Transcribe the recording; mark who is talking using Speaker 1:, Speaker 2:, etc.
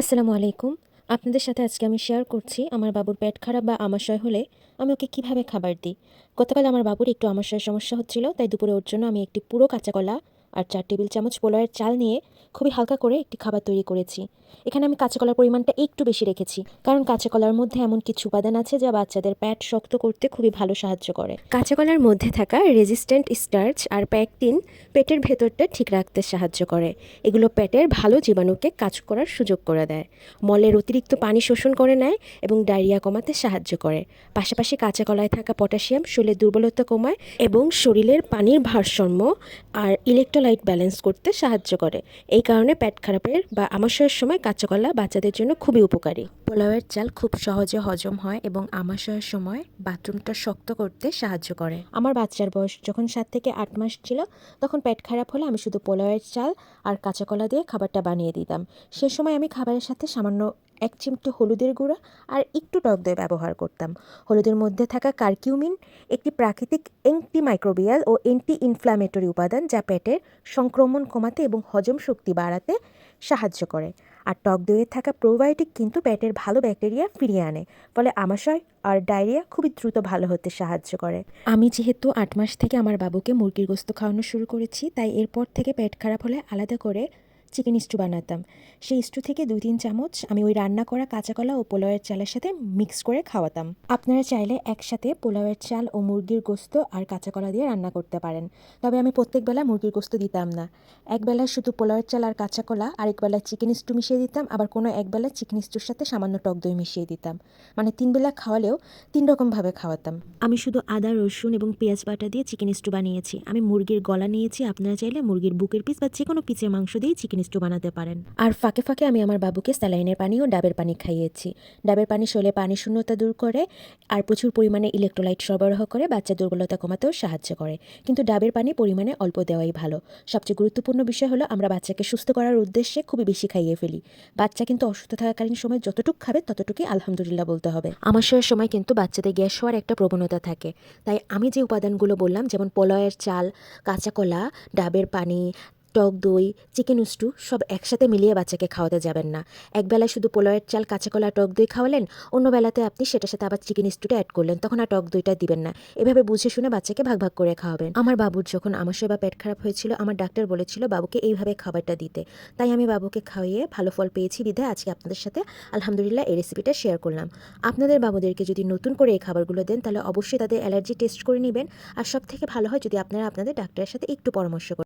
Speaker 1: আসসালামু আলাইকুম। আপনাদের সাথে আজকে আমি শেয়ার করছি আমার বাবুর পেট খারাপ বা আমাশয় হলে আমি ওকে কীভাবে খাবার দিই। গতকাল আমার বাবুর একটু আমাশয়ের সমস্যা হচ্ছিল, তাই দুপুরে ওর জন্য আমি একটি পুরো কাঁচা কলা আর চার টেবিল চামচ পোলাওয়ের চাল নিয়ে খুবই হালকা করে একটি খাবার তৈরি করেছি। এখানে আমি কাঁচা কলার পরিমাণটা একটু বেশি রেখেছি, কারণ কাঁচা কলার মধ্যে এমন কিছু উপাদান আছে যা বাচ্চাদের প্যাট শক্ত করতে খুবই ভালো সাহায্য করে। কাঁচা কলার মধ্যে থাকা রেজিস্ট্যান্ট স্টার্চ আর প্যাকটিন পেটের ভেতরটা ঠিক রাখতে সাহায্য করে। এগুলো পেটের ভালো জীবাণুকে কাজ করার সুযোগ করে দেয়। মলের অতিরিক্ত পানি শোষণ করে নেয় এবং ডায়রিয়া কমাতে সাহায্য করে। পাশাপাশি কাঁচা কলায় থাকা পটাশিয়াম, শরীরের দুর্বলতা কমায় এবং শরীরের পানির ভারসাম্য আর ইলেকট্রোলাইট ব্যালেন্স করতে সাহায্য করে। এই কারণে পেট খারাপের বা আমাশয়ের সময় কাঁচা কলা বাচ্চাদের জন্য খুবই উপকারী। পোলাওয়ের চাল খুব সহজে হজম হয় এবং আমাশয়ের সময় বাথরুমটা শক্ত করতে সাহায্য করে। আমার বাচ্চার বয়স যখন সাত থেকে আট মাস ছিল তখন পেট খারাপ হলে আমি শুধু পোলাওয়ের চাল আর কাঁচা কলা দিয়ে খাবারটা বানিয়ে দিতাম। সে সময় আমি খাবারের সাথে সামান্য এক চিমটে হলুদের গুঁড়া আর একটু টক দই ব্যবহার করতাম। হলুদের মধ্যে থাকা কার্কিউমিন একটি প্রাকৃতিক অ্যান্টি মাইক্রোবিয়াল ও অ্যান্টি ইনফ্ল্যামেটরি উপাদান যা পেটের সংক্রমণ কমাতে এবং হজম শক্তি বাড়াতে সাহায্য করে। আর টক দইয়ে থাকা প্রোবায়োটিক কিন্তু পেটের ভালো ব্যাকটেরিয়া ফিরিয়ে আনে, ফলে আমাশয় আর ডায়রিয়া খুবই দ্রুত ভালো হতে সাহায্য করে। আমি যেহেতু আট মাস থেকে আমার বাবুকে মুরগির গোস্ত খাওয়ানো শুরু করেছি, তাই এরপর থেকে পেট খারাপ হলে আলাদা করে চিকেন স্টু বানাতাম। সেই স্টু থেকে দুই তিন চামচ আমি ওই রান্না করা কাঁচা কলা ও পোলাওয়ের চালের সাথে মিক্স করে খাওয়াতাম। আপনারা চাইলে একসাথে পোলাওয়ের চাল ও মুরগির গোস্ত আর কাঁচা কলা দিয়ে রান্না করতে পারেন। তবে আমি প্রত্যেক বেলা মুরগির গোস্ত দিতাম না। একবেলা শুধু পোলাওয়ের চাল আর কাঁচা কলা, আরেক বেলা চিকেন স্টু মিশিয়ে দিতাম, আবার কোনো একবেলা চিকেন স্টুর সাথে সামান্য টক দই মিশিয়ে দিতাম। মানে তিন বেলা খাওয়ালেও তিন রকমভাবে খাওয়াতাম। আমি শুধু আদা, রসুন এবং পেঁয়াজ বাটা দিয়ে চিকেন স্টু বানিয়েছি। আমি মুরগির গলা নিয়েছি, আপনারা চাইলে মুরগির বুকের পিস বা যে কোনো পিসের মাংস দিয়ে চিকেন স্টু বানাতে পারেন। আর ফাঁকে ফাঁকে আমি আমার বাবুকে স্যালাইনের পানি ও ডাবের পানি খাইয়েছি। ডাবের পানি শরীরে পানি শূন্যতা দূর করে আর প্রচুর পরিমাণে ইলেকট্রোলাইট সরবরাহ করে বাচ্চা দুর্বলতা কমাতেও সাহায্য করে। কিন্তু ডাবের পানি পরিমাণে অল্প দেওয়াই ভালো। সবচেয়ে গুরুত্বপূর্ণ বিষয় হলো আমরা বাচ্চাকে সুস্থ করার উদ্দেশ্যে খুবই বেশি খাইয়ে ফেলি। বাচ্চা কিন্তু অসুস্থ থাকাকালীন সময় যতটুকু খাবে ততটুকুই আলহামদুলিল্লাহ বলতে হবে। আমার আমাশয়ের সময় কিন্তু বাচ্চাদের গ্যাস হওয়ার একটা প্রবণতা থাকে। তাই আমি যে উপাদানগুলো বললাম, যেমন পোলয়ের চাল, কাঁচা কলা, ডাবের পানি টক দই, চিকেন স্টু সব একসাথে মিলিয়ে বাচ্চাকে খাওয়াতে যাবেন না। একবেলায় শুধু পোলাওয়ের চাল, কাঁচা কলা, টক দই খাওয়ালেন, অন্য বেলাতে আপনি সেটার সাথে আবার চিকেন স্টুটা অ্যাড করলেন, তখন আর টক দইটা দিবেন না। এভাবে বুঝে শুনে বাচ্চাকে ভাগ ভাগ করে খাওয়াবেন। আমার বাবুর যখন আমাশয় বা পেট খারাপ হয়েছিল, আমার ডাক্তার বলেছিল, বাবুকে এইভাবে খাবারটা দিতে। তাই আমি বাবুকে খাওয়িয়ে ভালো ফল পেয়েছি বিধায় আজকে আপনাদের সাথে আলহামদুলিল্লাহ এই রেসিপিটা শেয়ার করলাম। আপনাদের বাবুদেরকে যদি নতুন করে এই খাবারগুলো দেন, তাহলে অবশ্যই তাদের অ্যালার্জি টেস্ট করে নেবেন। আর সব থেকে ভালো হয় যদি আপনারা আপনাদের ডাক্তারের সাথে একটু পরামর্শ করেন।